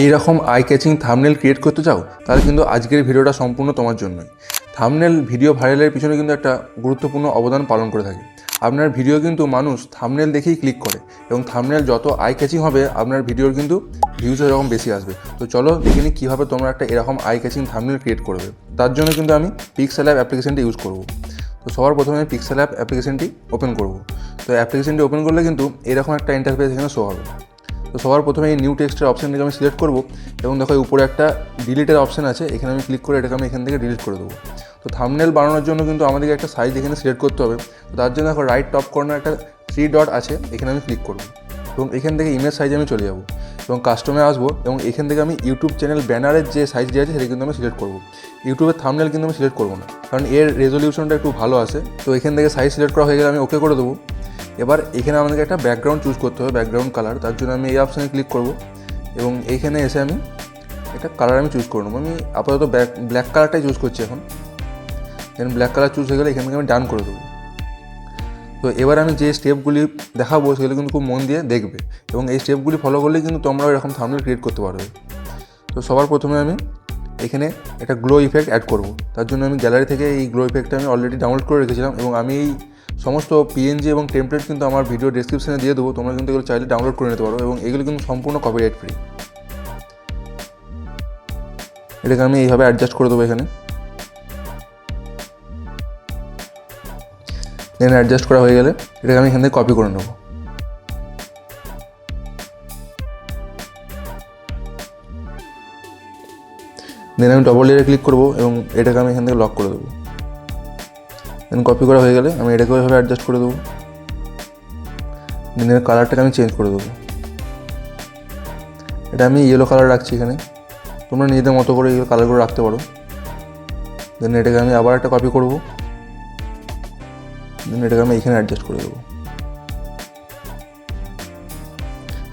এইরকম eye catching thumbnail create করতে চাও, তাহলে কিন্তু আজকের ভিডিওটা সম্পূর্ণ তোমার জন্যই। থামনেল ভিডিও ভাইরালের পিছনে কিন্তু একটা গুরুত্বপূর্ণ অবদান পালন করে থাকে। আপনার ভিডিও কিন্তু মানুষ থামনেল দেখেই ক্লিক করে এবং থামনেল যত আই ক্যাচিং হবে, আপনার ভিডিওর কিন্তু ভিউজ এরকম বেশি আসবে। তো চলো দেখে নিই কীভাবে তোমরা একটা এরকম আই ক্যাচিং থামনেল ক্রিয়েট করবে। তার জন্য কিন্তু আমি পিক্সেল অ্যাপ অ্যাপ্লিকেশনটি ইউজ করব। তো সবার প্রথমে পিক্সেল অ্যাপ অ্যাপ্লিকেশনটি ওপেন করব। তো অ্যাপ্লিকেশনটি ওপেন করলে কিন্তু এরকম একটা ইন্টারফেস এখানে শো হবে। তো সবার প্রথমে এই নিউ টেক্সটের অপশানটাকে আমি সিলেক্ট করব এবং দেখো উপরে একটা ডিলিটের অপশান আছে, এখানে আমি ক্লিক করে এটাকে আমি এখান থেকে ডিলিট করে দেবো। তো থামনেল বানানোর জন্য কিন্তু আমাদেরকে একটা সাইজ এখানে সিলেক্ট করতে হবে। তো তার জন্য দেখো রাইট টপ কর্নার একটা থ্রি ডট আছে, এখানে আমি ক্লিক করব এবং এখান থেকে ইমেজ সাইজে আমি চলে যাব এবং কাস্টমে আসব এবং এখান থেকে আমি ইউটিউব চ্যানেল ব্যানারের যে সাইজ যে আছে, সেটা কিন্তু আমি সিলেক্ট করব। ইউটিউবের থামনেল কিন্তু আমি সিলেক্ট করব না, কারণ এর রেজলিউশনটা একটু ভালো আছে। তো এখান থেকে সাইজ সিলেক্ট করা হয়ে গেলে আমি ওকে করে দেবো। এবার এখানে আমাদেরকে একটা ব্যাকগ্রাউন্ড চুজ করতে হবে ব্যাকগ্রাউন্ড কালার তার জন্য আমি এই অপশানে ক্লিক করব এবং এইখানে এসে আমি একটা কালার আমি চুজ করে নেব। আমি আপাতত ব্যাক ব্ল্যাক কালারটাই চুজ করছি এখন। দেন ব্ল্যাক কালার চুজ হয়ে গেলে এখান থেকে আমি ডান করে দেবো। তো এবার আমি যে স্টেপগুলি দেখাবো সেগুলো কিন্তু খুব মন দিয়ে দেখবে এবং এই স্টেপগুলি ফলো করলে কিন্তু তোমরা এরকম থামনেল ক্রিয়েট করতে পারবে। তো সবার প্রথমে আমি এখানে একটা গ্লো ইফেক্ট অ্যাড করব। তার জন্য আমি গ্যালারি থেকে এই গ্লো ইফেক্টটা আমি অলরেডি ডাউনলোড করে রেখেছিলাম এবং আমি এই সমস্ত পিএনজি এবং টেমপ্লেট কিন্তু আমার ভিডিও ডেসক্রিপশনে দিয়ে দেবো। তোমরা কিন্তু এগুলো চাইলে ডাউনলোড করে নিতে পারো এবং এগুলো কিন্তু সম্পূর্ণ কপিরাইট ফ্রি এটাকে আমি এইভাবে অ্যাডজাস্ট করে দেবো এখানে। দেন অ্যাডজাস্ট করা হয়ে গেলে এটাকে আমি এখান থেকে কপি করে নেব। দেন আমি ডবল লেয়ারে ক্লিক করব এবং এটাকে আমি এখান থেকে লক করে দেবো। দেন কপি করা হয়ে গেলে আমি এটাকে ওইভাবে অ্যাডজাস্ট করে দেবো। দেন এর কালারটাকে আমি চেঞ্জ করে দেবো। এটা আমি ইয়েলো কালার রাখছি এখানে। তোমরা নিজেদের মতো করে এই কালারগুলো রাখতে পারো। দেন এটাকে আমি আবার একটা কপি করব। দেন এটাকে আমি এখানে অ্যাডজাস্ট করে দেবো।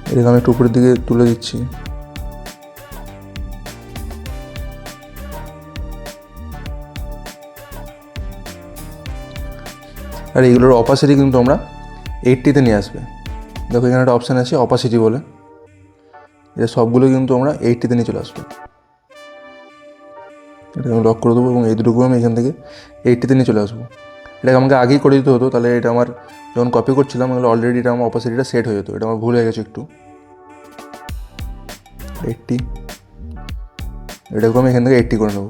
এটাকে আমি একটু উপরের দিকে তুলে দিচ্ছি। আর এগুলোর অপাসিটি কিন্তু তোমরা এইটটিতে নিয়ে আসবে। দেখো এখানে একটা অপশান আছে অপাসিটি বলে। এটা সবগুলো কিন্তু আমরা এইটটিতে নিয়ে চলে আসবে। এটাকে আমি লক করে দেবো এবং এই দুটোকেও আমি এখান থেকে এইটটিতে নিয়ে চলে আসব। এটাকে আমাকে আগেই করে দিতে হতো, তাহলে এটা আমার যখন কপি করছিলাম এগুলো অলরেডি এটা আমার অপাসিটিটা সেট হয়ে যেত। এটা আমার ভুল হয়ে গেছে একটু। এইটটি এটাকেও আমি এখান থেকে এইটটি করে নেব।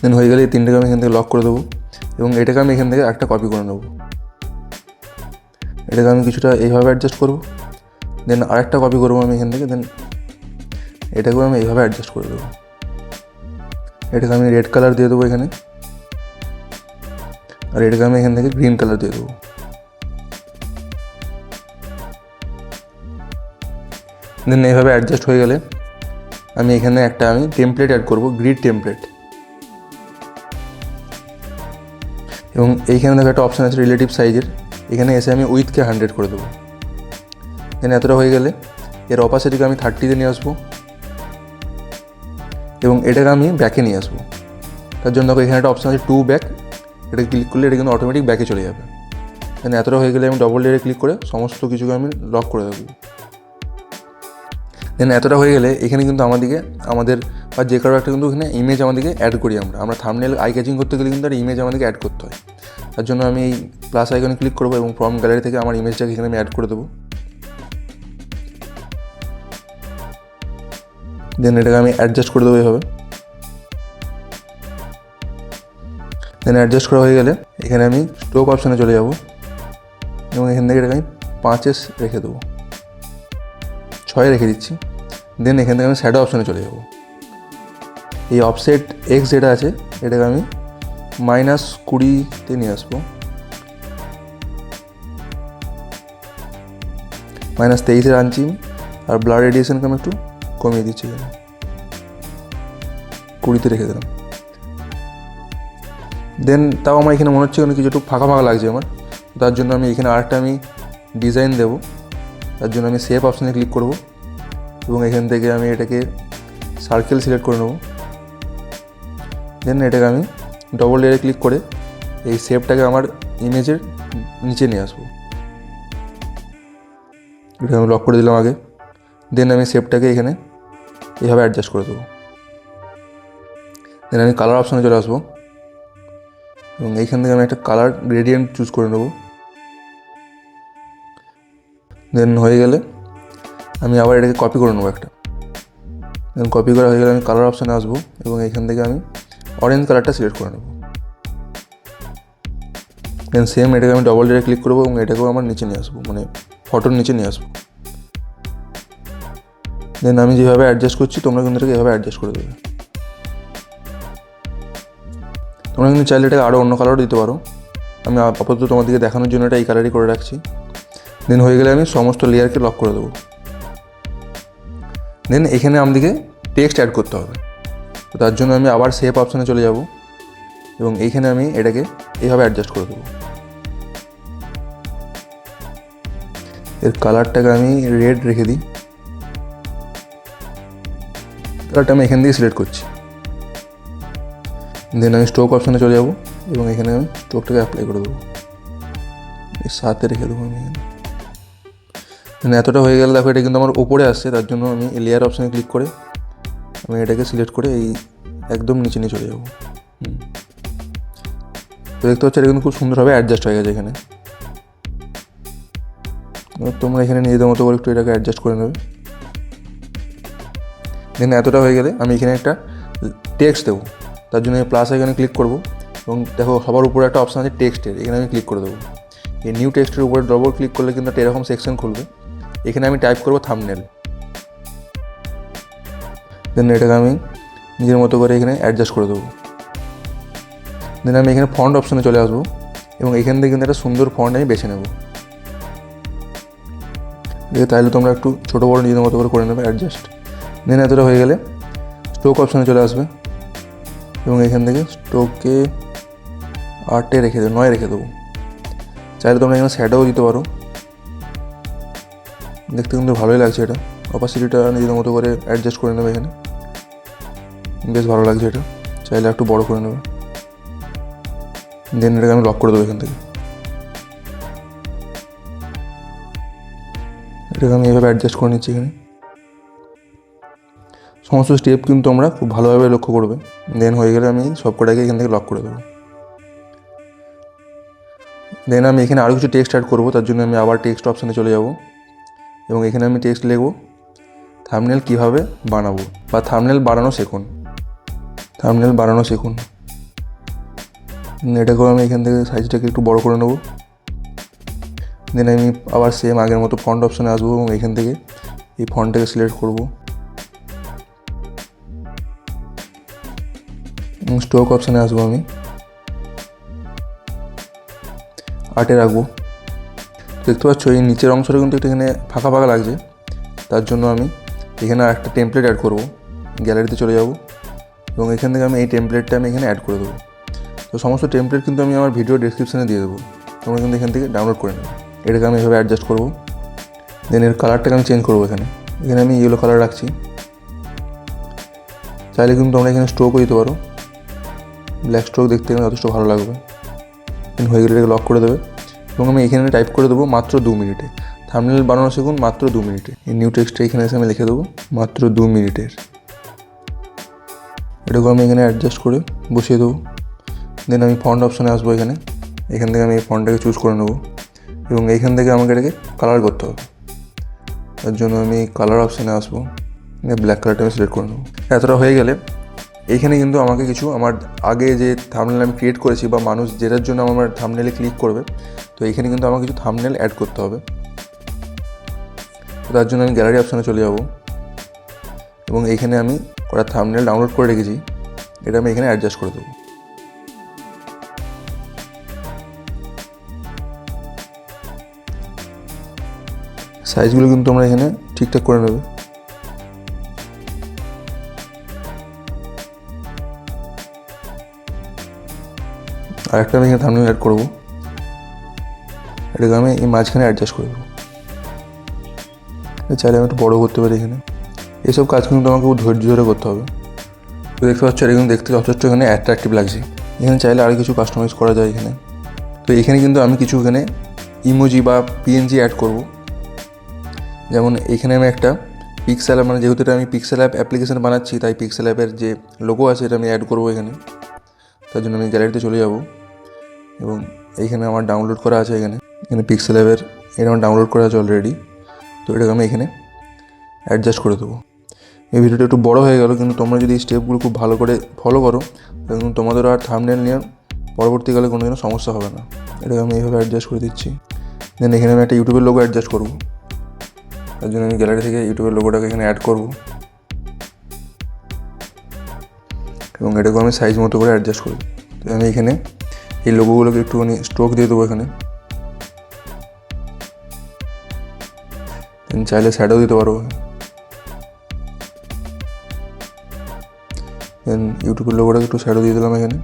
দেন হয়ে গেলে এই তিনটাকে আমি এখান থেকে লক করে দেবো এবং এটাকে আমি এখান থেকে একটা কপি করে নেব। এটাকে আমি কিছুটা এইভাবে অ্যাডজাস্ট করব। দেন আরেকটা কপি করব আমি এখান থেকে দেন এটাকেও আমি এইভাবে অ্যাডজাস্ট করে দেবো। এটাকে আমি রেড কালার দিয়ে দেবো এখানে। আর এটাকে আমি এখান থেকে গ্রিন কালার দিয়ে দেবো। দেন এইভাবে অ্যাডজাস্ট হয়ে গেলে আমি এখানে একটা আমি টেমপ্লেট অ্যাড করব গ্রিড টেমপ্লেট এবং এইখানে দেখো একটা অপশান আছে রিলেটিভ সাইজের এখানে এসে আমি উইথকে হান্ড্রেড করে দেবো। দেন এতটা হয়ে গেলে এর অপাসিটিকে আমি থার্টিতে নিয়ে আসব। এবং এটাকে আমি ব্যাকে নিয়ে আসব। তার জন্য দেখো এখানে একটা অপশান আছে টু ব্যাক এটা ক্লিক করলে এটা কিন্তু অটোমেটিক ব্যাকে চলে যাবে। দেন এতটা হয়ে গেলে আমি ডবল লেয়ারে ক্লিক করে সমস্ত কিছুকে আমি লক করে দেবো। দেন এতটা হয়ে গেলে এখানে কিন্তু আমাদেরকে আমাদের বা যে কারও একটা কিন্তু এখানে ইমেজ আমাদেরকে অ্যাড করি আমরা। আমরা থামনেল আই ক্যাচিং করতে গেলে কিন্তু একটা ইমেজ আমাদেরকে অ্যাড করতে হয়। তার জন্য আমি এই প্লাস আইকনে ক্লিক করব এবং ফর্ম গ্যালারি থেকে আমার ইমেজটাকে এখানে আমি অ্যাড করে দেবো। দেন এটাকে আমি অ্যাডজাস্ট করে দেবো এইভাবে দেন অ্যাডজাস্ট করা হয়ে গেলে এখানে আমি স্টোক অপশানে চলে যাব এবং এখান থেকে এটাকে আমি পাঁচে রেখে দেবো। ছয় রেখে দিচ্ছি। দেন এখান থেকে আমি স্যাডো অপশানে চলে যাব। এই অফসেট এক্স যেটা আছে, এটাকে আমি মাইনাস কুড়িতে নিয়ে আসব। মাইনাস তেইশে আনছি, আর ব্লাড রেডিয়েশনকে আমি একটু কমিয়ে দিচ্ছি কুড়িতে রেখে দিলাম। দেন তাও আমার এখানে মনে হচ্ছে কোনো কিছু একটু ফাঁকা ফাঁকা লাগছে আমার। তার জন্য আমি এখানে আরেকটা আমি ডিজাইন দেবো। তার জন্য আমি সেভ অপশানে ক্লিক করব। এবং এখান থেকে আমি এটাকে সার্কেল সিলেক্ট করে নেব। দেন এটাকে আমি ডবল লেয়ারে ক্লিক করে এই শেপটাকে আমার ইমেজের নিচে নিয়ে আসব। এটা আমি লক করে দিলাম আগে। দেন আমি শেপটাকে এখানে এইভাবে অ্যাডজাস্ট করে দেবো। দেন আমি কালার অপশানে চলে আসব। এবং এইখান থেকে আমি একটা কালার গ্রেডিয়েন্ট চুজ করে নেব। দেন হয়ে গেলে আমি আবার এটাকে কপি করে নেব একটা। দেন কপি করা হয়ে গেলে আমি কালার অপশানে আসব এবং এইখান থেকে আমি অরেঞ্জ কালারটা সিলেক্ট করে নেব। দেন সেম এটাকে আমি ডবল ডেটে ক্লিক করব এবং এটাকেও আমার নিচে নিয়ে আসব মানে ফটোর নিচে নিয়ে আসব। দেন আমি যেভাবে অ্যাডজাস্ট করছি, তোমরা কিন্তু এটাকে এভাবে অ্যাডজাস্ট করে দেবে। তোমরা কিন্তু চাইলে এটাকে আরও অন্য কালারও দিতে পারো। আমি আপাতত তোমাদেরকে দেখানোর জন্য এটা এই কালারই করে রাখছি। দেন হয়ে গেলে আমি সমস্ত লেয়ারকে লক করে দেবো। দেন এখানে আমাদেরকে টেক্সট অ্যাড করতে হবে। তো তার জন্য আমি আবার সেভ অপশানে চলে যাব এবং এইখানে আমি এটাকে এইভাবে অ্যাডজাস্ট করে দেবো। এর কালারটাকে আমি রেড রেখে দিই। কালারটা আমি এখান থেকে সিলেক্ট করছি। দেন আমি স্টোক অপশানে চলে যাব এবং এখানে আমি স্টোকটাকে অ্যাপ্লাই করে দেবো। সাথে রেখে দেবো আমি এখানে। এতটা হয়ে গেলে দেখো এটা কিন্তু আমার উপরে আসছে, তার জন্য আমি লেয়ার অপশানে ক্লিক করে আমি এটাকে সিলেক্ট করে এই একদম নিচে নিয়ে চলে যাব। তো দেখতে পাচ্ছ এটা কিন্তু খুব সুন্দরভাবে অ্যাডজাস্ট হয়ে গেছে এখানে। তোমরা এখানে নিজেদের মতো করে একটু এটাকে অ্যাডজাস্ট করে নেবে। দেন এতটা হয়ে গেলে আমি এখানে একটা টেক্সট দেবো। তার জন্য আমি প্লাস এখানে ক্লিক করব এবং দেখো সবার উপরে একটা অপশান আছে টেক্সটের এখানে আমি ক্লিক করে দেবো। এই নিউ টেক্সটের উপরে ডবল ক্লিক করলে কিন্তু একটা এরকম সেকশন খুলবে। এখানে আমি টাইপ করব থামনেল দেন এটাকে আমি নিজের মতো করে এখানে অ্যাডজাস্ট করে দেবো। দেন আমি এখানে ফন্ট অপশানে চলে আসব এবং এখান থেকে কিন্তু একটা সুন্দর ফন্ট আমি বেছে নেব। তাহলে তোমরা একটু ছোটো বড়ো নিজের মতো করে করে নেবে অ্যাডজাস্ট দেন এতটা হয়ে গেলে স্টোক অপশানে চলে আসবে এবং এখান থেকে স্টোকে আটে রেখে দেবো, নয় রেখে দেবো। চাইলে তোমরা এখানে শ্যাডোও দিতে পারো। দেখতে কিন্তু ভালোই লাগছে এটা। অপাসিটিটা নিজের মতো করে অ্যাডজাস্ট করে নেবে এখানে। বেশ ভালো লাগছে এটা। চাইলে একটু বড় করে নেবে। দেন এটাকে আমি লক করে দেবো এখান থেকে। এটাকে আমি এভাবে অ্যাডজাস্ট করে নিচ্ছি এখানে। সমস্ত স্টেপ কিন্তু তোমরা খুব ভালোভাবে লক্ষ্য করবে। দেন হয়ে গেলে আমি সব কটাকে এখান থেকে লক করে দেবো। দেন আমি এখানে আরও কিছু টেক্সট অ্যাড করব, তার জন্য আমি আবার টেক্সট অপশানে চলে যাব। এবং এখানে আমি টেক্সট লিখব থামনেল কীভাবে বানাবো? বা থামনেল বানানো শেখুন। থামনেল বানানো শিখুন। এটাকেও আমি এখান থেকে সাইজটাকে একটু বড় করে নেব। দেন আমি আবার সেম আগের মতো ফন্ট অপশানে আসব এবং এখান থেকে এই ফন্টটাকে সিলেক্ট করব। স্টোক অপশানে আসব আমি। আটে রাখব। দেখতে পাচ্ছ, এই নিচের অংশটা কিন্তু একটু এখানে ফাঁকা ফাঁকা লাগছে। তার জন্য আমি এখানে একটা টেমপ্লেট অ্যাড করব। গ্যালারিতে চলে যাব। এবং এখান থেকে আমি এই টেমপ্লেটটা আমি এখানে অ্যাড করে দেবো। তো সমস্ত টেমপ্লেট কিন্তু আমি আমার ভিডিও ডিসক্রিপশানে দিয়ে দেবো। তোমরা কিন্তু এখান থেকে ডাউনলোড করে নেবে। এটাকে আমি এভাবে অ্যাডজাস্ট করব। দেন এর কালারটাকে আমি চেঞ্জ করব এখানে। এখানে আমি ইয়েলো কালার রাখছি। চাইলে কিন্তু তোমরা এখানে স্ট্রোকও দিতে পারো। ব্ল্যাক স্ট্রোক দেখতে কিন্তু যথেষ্ট ভালো লাগবে। দেন হয়ে গেলে এটাকে লক করে দেবে। এবং আমি এখানে টাইপ করে দেবো মাত্র দু মিনিটে। থামনেল বানানো শিখুন মাত্র দু মিনিটে। এই নিউ টেক্সটটা এখানে এসে আমি লিখে দেবো মাত্র দু মিনিটের। এটাকে আমি এখানে অ্যাডজাস্ট করে বসিয়ে দেবো। দেন আমি ফন্ট অপশানে আসব এখানে। এখান থেকে আমি এই ফন্টটাকে চুজ করে নেব। এবং এইখান থেকে আমাকে এটাকে কালার করতে হবে। তার জন্য আমি কালার অপশানে আসব। ব্ল্যাক কালারটা আমি সিলেক্ট করে নেব। এতটা হয়ে গেলে এইখানে কিন্তু আমাকে কিছু আমার আগে যে থামনেল আমি ক্রিয়েট করেছি বা মানুষ যেটার জন্য আমার থামনেলে ক্লিক করবে, তো এইখানে কিন্তু আমাকে কিছু থামনেল অ্যাড করতে হবে। তার জন্য আমি গ্যালারি অপশানে চলে যাব। এবং এইখানে আমি কটা থামনেল ডাউনলোড করে রেখেছি, এটা আমি এখানে অ্যাডজাস্ট করে দেবো। সাইজগুলো কিন্তু তোমরা এখানে ঠিকঠাক করে নেবে। আর একটা আমি এখানে থামনেল অ্যাড করব। এটাকে আমি এই মাঝখানে অ্যাডজাস্ট করে দেবো। চাইলে আমি একটু বড়ো করতে পারি এখানে। এইসব কাজ কিন্তু আমাকে খুব ধৈর্য ধরে করতে হবে। তো দেখতে পাচ্ছ, এটা কিন্তু দেখতে যথেষ্ট এখানে অ্যাট্রাকটিভ লাগছে। এখানে চাইলে আরও কিছু কাস্টমাইজ করা যায় এখানে। তো এখানে কিন্তু আমি কিছু এখানে ইমোজি বা পিএনজি অ্যাড করব। যেমন এখানে আমি একটা পিক্সেল অ্যাপ মানে যেহেতু এটা আমি পিক্সেল অ্যাপ অ্যাপ্লিকেশন বানাচ্ছি, তাই পিক্সেল অ্যাপের যে লোগো আছে, এটা আমি অ্যাড করব এখানে। তার জন্য আমি গ্যালারিতে চলে যাব। এবং এইখানে আমার ডাউনলোড করা আছে এখানে। এখানে পিক্সেল অ্যাপের এটা আমার ডাউনলোড করা আছে অলরেডি তো এটাকে আমি এখানে অ্যাডজাস্ট করে দেবো। এই ভিডিওটা একটু বড় হয়ে গেল, কিন্তু তোমরা যদি এই স্টেপগুলো খুব ভালো করে ফলো করো এবং তোমাদের আর থামনেল নিয়ে পরবর্তীকালে কোনো দিনও সমস্যা হবে না। এটাকে আমি এইভাবে অ্যাডজাস্ট করে দিচ্ছি। দেন এখানে আমি একটা ইউটিউবের লোগো অ্যাডজাস্ট করব। তার জন্য আমি গ্যালারি থেকে ইউটিউবের লোগোটাকে এখানে অ্যাড করব। এবং এটাকে আমি সাইজ মতো করে অ্যাডজাস্ট করব তো আমি এখানে এই লোগোগুলোকে একটুখানি স্ট্রোক দিয়ে দেবো এখানে। চাইলে শ্যাডো দিতে পারব দেন ইউটিউবের লোগোটাকে একটু শ্যাডো দিয়ে দিলাম এখানে।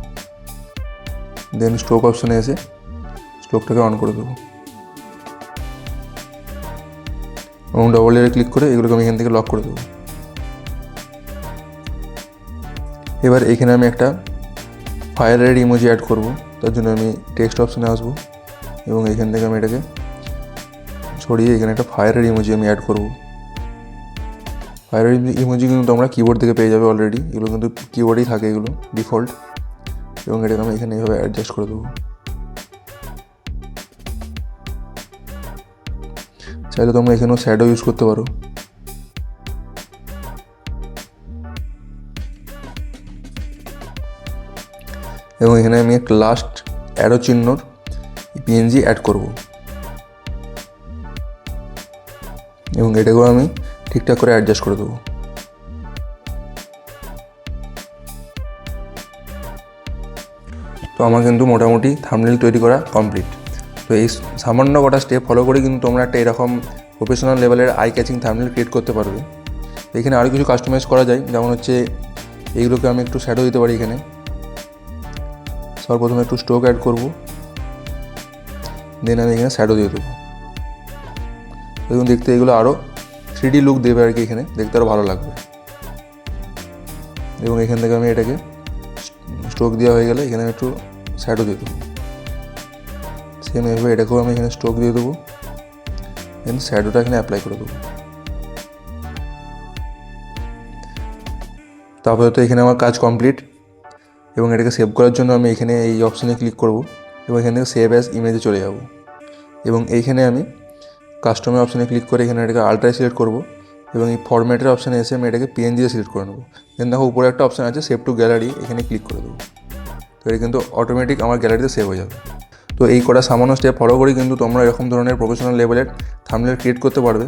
দেন স্ট্রোক অপশানে এসে স্ট্রোকটাকে অন করে দেবো। এবং ডবল এর ক্লিক করে এগুলোকে আমি এখান থেকে লক করে দেবো। এবার এখানে আমি একটা ফায়ারের ইমোজি অ্যাড করব। তার জন্য আমি টেক্সট অপশানে আসব। এবং এখান থেকে আমি এটাকে ছড়িয়ে এখানে একটা ফায়ারের ইমোজি আমি অ্যাড করব। ফায়ারের ইমোজি কিন্তু তোমরা কিবোর্ড থেকে পেয়ে যাবে অলরেডি এগুলো কিন্তু কিবোর্ডেই থাকে এগুলো ডিফল্ট এবং এটাকে আমি এখানে এইভাবে অ্যাডজাস্ট করে দেবো। চাইলে তোমরা এখানেও শ্যাডো ইউজ করতে পারো। এবং এখানে আমি একটা লাস্ট অ্যারো চিহ্নর পিএনজি অ্যাড করব। এবং এটাকেও আমি ঠিকঠাক করে অ্যাডজাস্ট করে দেবো। তো আমার কিন্তু মোটামুটি থামনেল তৈরি করা কমপ্লিট তো এই সামান্য কটা স্টেপ ফলো করে কিন্তু তোমরা একটা এরকম প্রফেশনাল লেভেলের আই ক্যাচিং থামনেল ক্রিয়েট করতে পারবে। এখানে আরও কিছু কাস্টমাইজ করা যায়, যেমন হচ্ছে এইগুলোকে আমি একটু শ্যাডো দিতে পারি এখানে। সর্বপ্রথমে একটু স্ট্রোক অ্যাড করব। দেন আমি এখানে শ্যাডো দিয়ে দেবো। দেখুন দেখতে এগুলো আরও থ্রি লুক দেবে আর কি এখানে। দেখতে আরও ভালো লাগবে। এবং এখান থেকে আমি এটাকে স্ট্রোক দেওয়া হয়ে গেলে এখানে একটু শ্যাডো দিয়ে দেবো। সেম এভাবে এটাকেও আমি এখানে স্ট্রোক দিয়ে দেবো। দেন শ্যাডোটা এখানে অ্যাপ্লাই করে দেবো। তারপরে তো এখানে আমার কাজ কমপ্লিট এবং এটাকে সেভ করার জন্য আমি এখানে এই অপশানে ক্লিক করব। এবং এখান থেকে সেভ অ্যাজ ইমেজে চলে যাব। এবং এইখানে আমি কাস্টমার অপশানে ক্লিক করে এখানে এটাকে আলট্রাই সিলেক্ট করব এবং এই ফরম্যাটের অপশানে এসে আমি এটাকে পিএনজিতে সিলেক্ট করে নেব। দেন দেখো উপরে একটা অপশান আছে সেভ টু গ্যালারি এখানে ক্লিক করে দেবো। তো এটা কিন্তু অটোমেটিক আমার গ্যালারিতে সেভ হয়ে যাবে। তো এই কটা সামান্য স্টেপ ফলো করে কিন্তু তোমরা এরকম ধরনের প্রফেশনাল লেভেলের থামনেল ক্রিয়েট করতে পারবে।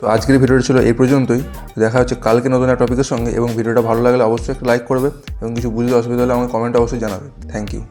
তো আজকের ভিডিওটা ছিল এই পর্যন্তই। দেখা হচ্ছে কালকে নতুন একটা টপিকের সঙ্গে এবং ভিডিওটা ভালো লাগলে অবশ্যই একটা লাইক করবে এবং কিছু বুঝতে অসুবিধা হলে আমাকে কমেন্ট অবশ্যই জানাবে। Thank you